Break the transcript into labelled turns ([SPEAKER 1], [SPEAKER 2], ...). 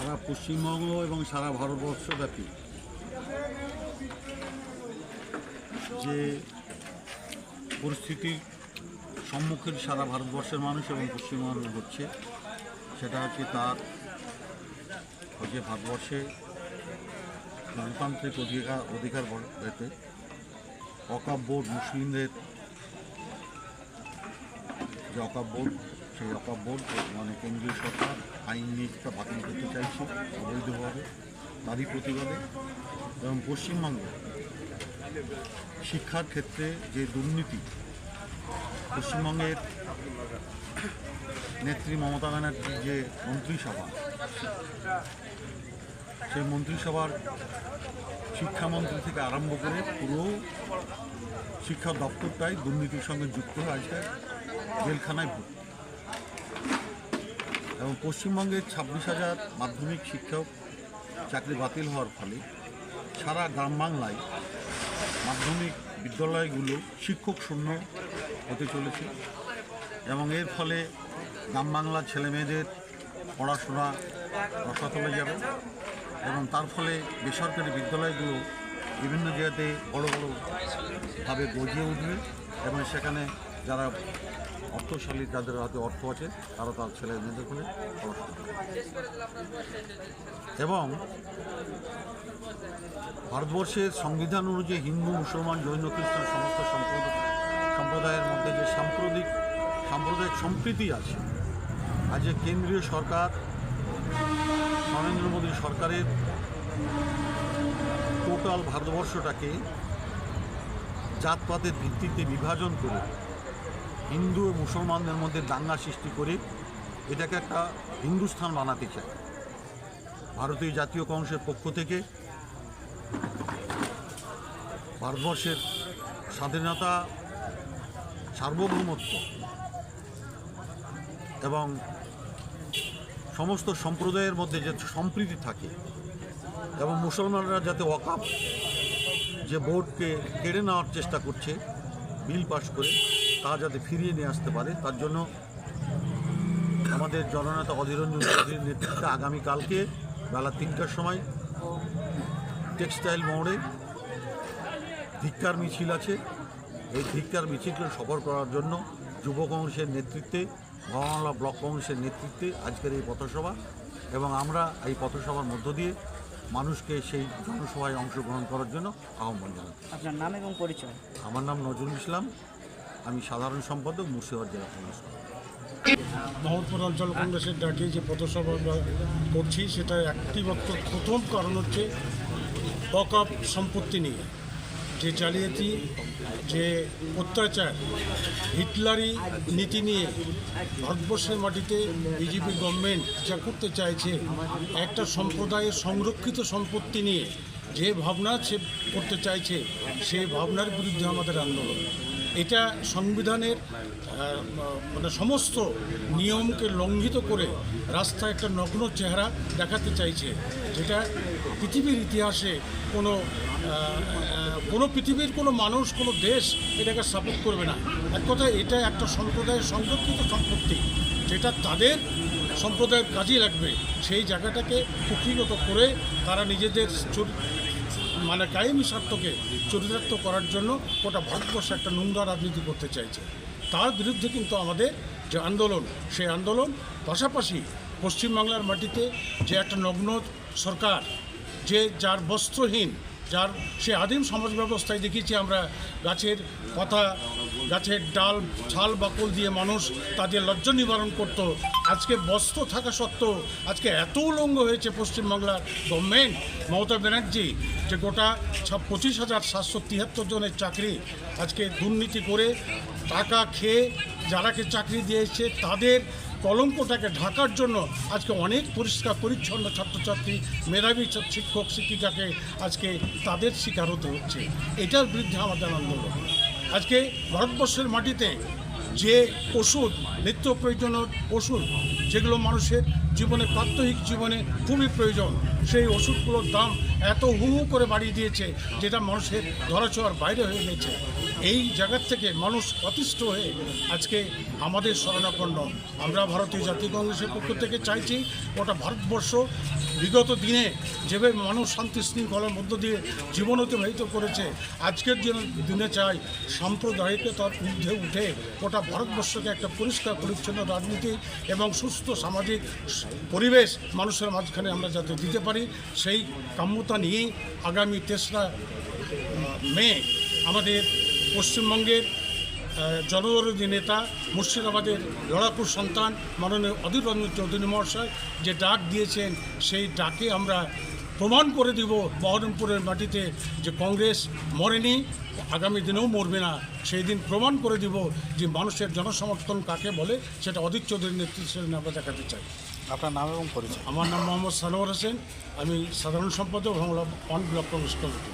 [SPEAKER 1] সারা পশ্চিমবঙ্গ এবং সারা ভারতবর্ষব্যাপী যে পরিস্থিতির সম্মুখীন সারা ভারতবর্ষের মানুষ এবং পশ্চিমবঙ্গ হচ্ছে, সেটা হচ্ছে তার যে ভারতবর্ষে গণতান্ত্রিক অধিকার অধিকার অকাপ বোর্ড মুসলিমদের, যে অকাপ বোর্ড সেই অকাপ বোর্ড মানে কেন্দ্রীয় সরকার আইন নিয়ে সেটা বাতিল করতে চাইছে, অবৈধভাবে তারই প্রতিবাদে। এবং পশ্চিমবঙ্গে শিক্ষার ক্ষেত্রে যে দুর্নীতি, পশ্চিমবঙ্গের নেত্রী মমতা ব্যানার্জির যে মন্ত্রিসভা, সেই মন্ত্রিসভার শিক্ষামন্ত্রী থেকে আরম্ভ করে পুরো শিক্ষা দপ্তরটাই দুর্নীতির সঙ্গে যুক্ত হয়ে আজকে জেলখানায় ভর্তি। এবং পশ্চিমবঙ্গের ছাব্বিশ হাজার মাধ্যমিক শিক্ষক চাকরি বাতিল হওয়ার ফলে সারা গ্রাম বাংলায় মাধ্যমিক বিদ্যালয়গুলো শিক্ষক শূন্য হতে চলেছে এবং এর ফলে গ্রাম বাংলার ছেলেমেয়েদের পড়াশোনা রসাতলে যাবে এবং তার ফলে বেসরকারি বিদ্যালয়গুলো বিভিন্ন জায়গাতে বড় বড়োভাবে গজিয়ে উঠবে এবং সেখানে যারা অর্থশালী, যাদের হাতে অর্থ আছে, তারা তার ছেলে মেয়েদের পড়াশোনা এবং ভারতবর্ষের সংবিধান অনুযায়ী হিন্দু, মুসলমান, জৈন, খ্রিস্টান সমস্ত সম্প্রদায়, সম্প্রদায়ের মধ্যে যে সাম্প্রদিক সাম্প্রদায়িক সম্প্রীতি আছে, আজ যে কেন্দ্রীয় সরকার, নরেন্দ্র মোদী সরকারের টোটাল ভারতবর্ষটাকে জাতপাতের ভিত্তিতে বিভাজন করে হিন্দু ও মুসলমানদের মধ্যে দাঙ্গা সৃষ্টি করে এটাকে একটা হিন্দুস্থান বানাতে চায়। ভারতীয় জাতীয় কংগ্রেসের পক্ষ থেকে ভারতবর্ষের স্বাধীনতা, সার্বভৌমত্ব এবং সমস্ত সম্প্রদায়ের মধ্যে যে সম্প্রীতি থাকে এবং মুসলমানরা যাতে ওয়াকাপ যে বোর্ডকে কেড়ে নেওয়ার চেষ্টা করছে, বিল পাশ করে তা যাতে ফিরিয়ে নিয়ে আসতে পারে তার জন্য আমাদের জননেতা অধীরঞ্জন চৌধুরীর নেতৃত্বে আগামীকালকে বেলা তিনটার সময় টেক্সটাইল মোড়ে ধিক্কার মিছিল আছে। এই ধিক্কার মিছিলকে সফল করার জন্য যুব কংগ্রেসের নেতৃত্বে মহামালা ব্লক কংগ্রেসের নেতৃত্বে আজকের এই পথসভা এবং আমরা এই পথসভার মধ্য দিয়ে মানুষকে সেই জনসভায় অংশগ্রহণ করার জন্য আহ্বান জানাচ্ছি।
[SPEAKER 2] আপনার নাম এবং পরিচয়?
[SPEAKER 1] আমার নাম নজরুল ইসলাম। আমি সাধারণ সম্পাদক মুর্শিদাবাদ জেলা কংগ্রেস।
[SPEAKER 3] মোহাম্মদপুর অঞ্চল কংগ্রেসের ডাকে যে পথসভা আমরা করছি, সেটা একটি বক্তব্য প্রথম কারণ হচ্ছে বকআপ সম্পত্তি নিয়ে যে জালিয়াতি, যে অত্যাচার, হিটলারি নীতি নিয়ে ভারতবর্ষের মাটিতে বিজেপি গভর্নমেন্ট যা করতে চাইছে, একটা সম্প্রদায়ের সংরক্ষিত সম্পত্তি নিয়ে যে ভাবনা সে করতে চাইছে সেই ভাবনার বিরুদ্ধে আমাদের আন্দোলন এটা সংবিধানের মানে সমস্ত নিয়মকে লঙ্ঘিত করে রাস্তায় একটা নগ্ন চেহারা দেখাতে চাইছে, যেটা পৃথিবীর ইতিহাসে কোনো কোনো পৃথিবীর কোনো মানুষ, কোনো দেশ এটাকে সাপোর্ট করবে না। এক কথায় এটা একটা সম্প্রদায়ের সংরক্ষিত সম্পত্তি, যেটা তাদের সম্প্রদায়ের কাজে লাগবে। সেই জায়গাটাকে কুক্ষিগত করে তারা নিজেদের মানে কায়েমি স্বার্থকে চরিতার্থ করার জন্য গোটা ভারতবর্ষ একটা নোংরা রাজনীতি করতে চাইছে। তার বিরুদ্ধে কিন্তু আমাদের যে আন্দোলন, সেই আন্দোলন পাশাপাশি পশ্চিমবাংলার মাটিতে যে একটা নগ্ন সরকার, যে যার বস্ত্রহীন, যার সে আদিম সমাজ ব্যবস্থায় দেখেছি আমরা গাছের পাতা গাছের ডাল, ছাল, বাকল দিয়ে মানুষ তাদের লজ্জা নিবারণ করত। আজকে বস্ত্র থাকা সত্ত্বেও আজকে এত উলঙ্গ হয়েছে পশ্চিমবাংলার গভর্নমেন্ট মমতা ব্যানার্জি, যে গোটা পঁচিশ হাজার সাতশো তিয়াত্তর জনের চাকরি আজকে দুর্নীতি করে টাকা খেয়ে যারাকে চাকরি দিয়েছে তাদের কলঙ্কটাকে ঢাকার জন্য আজকে অনেক পরিষ্কার, পরিচ্ছন্ন ছাত্রছাত্রী, মেধাবী শিক্ষক, শিক্ষিকাকে আজকে তাদের শিকার হতে হচ্ছে। এটার বিরুদ্ধে আমাদের আন্দোলন। আজকে ভারতবর্ষের মাটিতে যে ওষুধ, নিত্য প্রয়োজনীয় ওষুধ, যেগুলো মানুষের জীবনে, প্রাত্যহিক জীবনে খুবই প্রয়োজন, সেই ওষুধগুলোর দাম এত হু হু করে বাড়িয়ে দিয়েছে, যেটা মানুষের ধরাছোঁয়ার বাইরে হয়ে গেছে। এই জায়গার থেকে মানুষ অতিষ্ঠ হয়ে আজকে আমাদের শরণাপন্ন। আমরা ভারতীয় জাতীয় কংগ্রেসের পক্ষ থেকে চাইছি ওটা ভারতবর্ষ বিগত দিনে যেভাবে মানুষ শান্তি শৃঙ্খলার মধ্য দিয়ে জীবন অতিবাহিত করেছে, আজকের দিনে চাই সাম্প্রদায়িকতার ঊর্ধ্বে উঠে গোটা ভারতবর্ষকে একটা পরিষ্কার, পরিচ্ছন্ন রাজনীতি এবং সুস্থ সামাজিক পরিবেশ মানুষের মাঝখানে আমরা যাতে দিতে পারি, সেই কাম্যতা নিয়েই আগামী তেসরা মে আমাদের পশ্চিমবঙ্গের জনদরদী নেতা মুর্শিদাবাদের লড়াকুর সন্তান মাননীয় অধীর রঞ্জন চৌধুরী মহাশয় যে ডাক দিয়েছেন সেই ডাকে আমরা প্রমাণ করে দিব বহরমপুরের মাটিতে যে কংগ্রেস মরেনি আগামী দিনেও মরবে না। সেই দিন প্রমাণ করে দিব যে মানুষের জনসমর্থন কাকে বলে সেটা অধীর চৌধুরীর নেতৃত্বে আমরা দেখাতে চাই।
[SPEAKER 2] আপনার নাম এবং পরিচয়?
[SPEAKER 3] আমার নাম মোহাম্মদ সানোয়ার হোসেন। আমি সাধারণ সম্পাদক Bangla one block Congress committee.